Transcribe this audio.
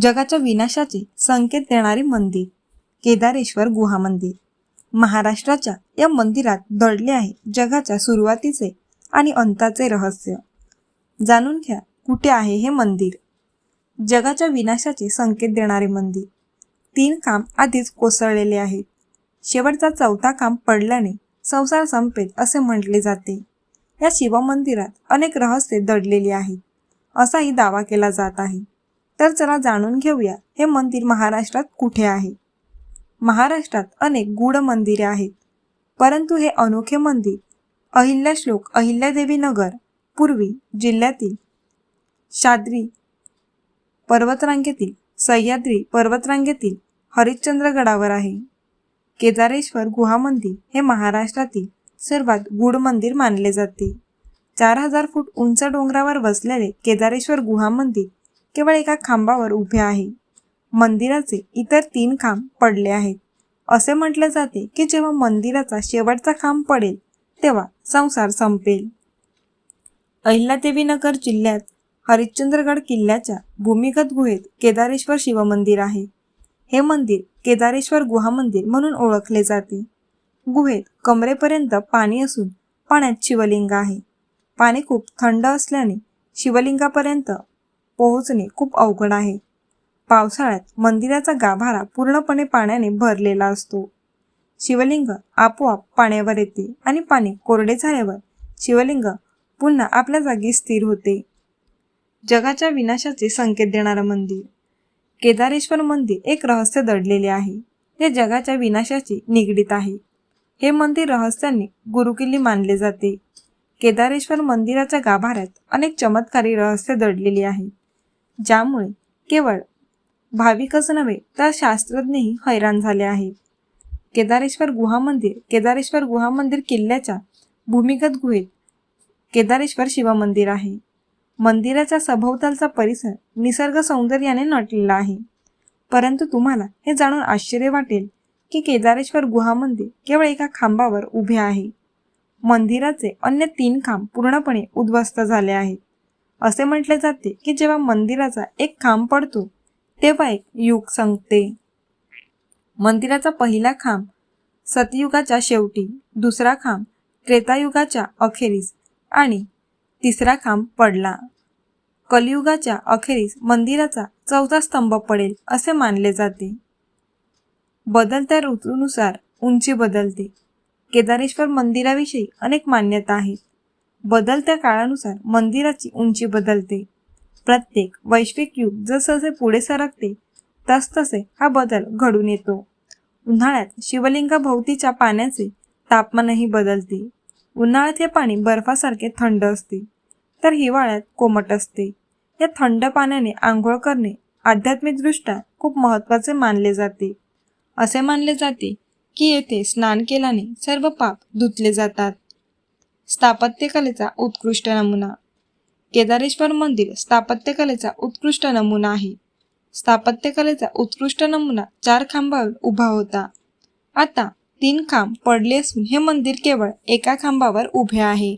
जगाच्या विनाशाचे संकेत देणारे मंदिर केदारेश्वर गुहा मंदिर. महाराष्ट्राच्या या मंदिरात दडले आहे जगाच्या सुरुवातीचे आणि अंताचे रहस्य. जाणून घ्या कुठे आहे हे मंदिर. जगाच्या विनाशाचे संकेत देणारे मंदिर. तीन काम आधीच कोसळलेले आहेत. शेवटचा चौथा काम पडल्याने संसार संपेल असे म्हटले जाते. या शिवमंदिरात अनेक रहस्ये दडलेली आहेत. असाही दावा केला जात आहे. तर चला जाणून घेऊया हे मंदिर महाराष्ट्रात कुठे आहे. महाराष्ट्रात अनेक गूढ मंदिरे आहेत. परंतु हे अनोखे मंदिर अहिल्याश्लोक अहिल्यादेवी नगर पूर्वी जिल्ह्यातील शाद्री पर्वतरांगेतील सह्याद्री पर्वतरांगेतील हरिश्चंद्रगडावर आहे. केदारेश्वर गुहा मंदिर हे महाराष्ट्रातील सर्वात गूढ मंदिर मानले जाते. चार हजार फूट उंच डोंगरावर वसलेले केदारेश्वर गुहा मंदिर केवळ एका खांबावर उभे आहे. मंदिराचे इतर तीन खांब पडले आहेत. असे म्हटले जाते की जेव्हा मंदिराचा शेवटचा खांब पडेल तेव्हा संसार संपेल. अहिल्यादेवी नगर जिल्ह्यात हरिश्चंद्रगड किल्ल्याच्या भूमिगत गुहेत केदारेश्वर शिवमंदिर आहे. हे मंदिर केदारेश्वर गुहा मंदिर म्हणून ओळखले जाते. गुहेत कमरेपर्यंत पाणी असून पाण्यात शिवलिंग आहे. पाणी खूप थंड असल्याने शिवलिंगापर्यंत पोहोचणे खूप अवघड आहे. पावसाळ्यात मंदिराचा गाभारा पूर्णपणे पाण्याने भरलेला असतो. शिवलिंग आपोआप पाण्यावर येते आणि पाणी कोरडे झाल्यावर शिवलिंग पुन्हा आपल्या जागी स्थिर होते. जगाच्या विनाशाचे संकेत देणारं मंदिर. केदारेश्वर मंदिर एक रहस्य दडलेले आहे ते जगाच्या विनाशाची निगडीत आहे. हे मंदिर रहस्याने गुरुकिल्ली मानले जाते. केदारेश्वर मंदिराच्या गाभाऱ्यात अनेक चमत्कारी रहस्य दडलेली आहेत ज्यामुळे केवळ भाविकच नव्हे तर शास्त्रज्ञही हैराण झाले आहेत. केदारेश्वर गुहा मंदिर केदारेश्वर गुहा मंदिर किल्ल्याच्या भूमिगत गुहेत केदारेश्वर शिवमंदिर आहे. मंदिराचा सभोवतालचा परिसर निसर्ग सौंदर्याने नटलेला आहे. परंतु तुम्हाला हे जाणून आश्चर्य वाटेल की केदारेश्वर गुहा मंदिर केवळ एका खांबावर उभे आहे. मंदिराचे अन्य तीन खांब पूर्णपणे उद्ध्वस्त झाले आहेत. असे म्हटले जाते की जेव्हा मंदिराचा एक खांब पडतो तेव्हा एक युग संपते. मंदिराचा पहिला खांब सतयुगाच्या शेवटी दुसरा खांब त्रेतायुगाच्या अखेरीस आणि तिसरा खांब पडला. कलियुगाच्या अखेरीस मंदिराचा चौथा स्तंभ पडेल असे मानले जाते. बदलत्या ऋतूनुसार उंची बदलते. केदारेश्वर मंदिराविषयी अनेक मान्यता आहेत. बदलत्या काळानुसार मंदिराची उंची बदलते. प्रत्येक वैश्विक युग जसजसे पुढे सरकते तसतसे हा बदल घडून येतो. उन्हाळ्यात शिवलिंगाभोवतीच्या पाण्याचे तापमानही बदलते. उन्हाळ्यात हे पाणी बर्फासारखे थंड असते. तर हिवाळ्यात कोमट असते. या थंड पाण्याने आंघोळ करणे आध्यात्मिकदृष्ट्या खूप महत्त्वाचे मानले जाते. असे मानले जाते की येथे स्नान केल्याने सर्व पाप धुतले जातात. स्थापत्यकलेचा उत्कृष्ट नमुना. केदारेश्वर मंदिर स्थापत्यकलेचा उत्कृष्ट नमुना आहे. स्थापत्यकलेचा उत्कृष्ट नमुना चार खांबावर उभा होता. आता तीन खांब पडले असून हे मंदिर केवळ एका खांबावर उभे आहे.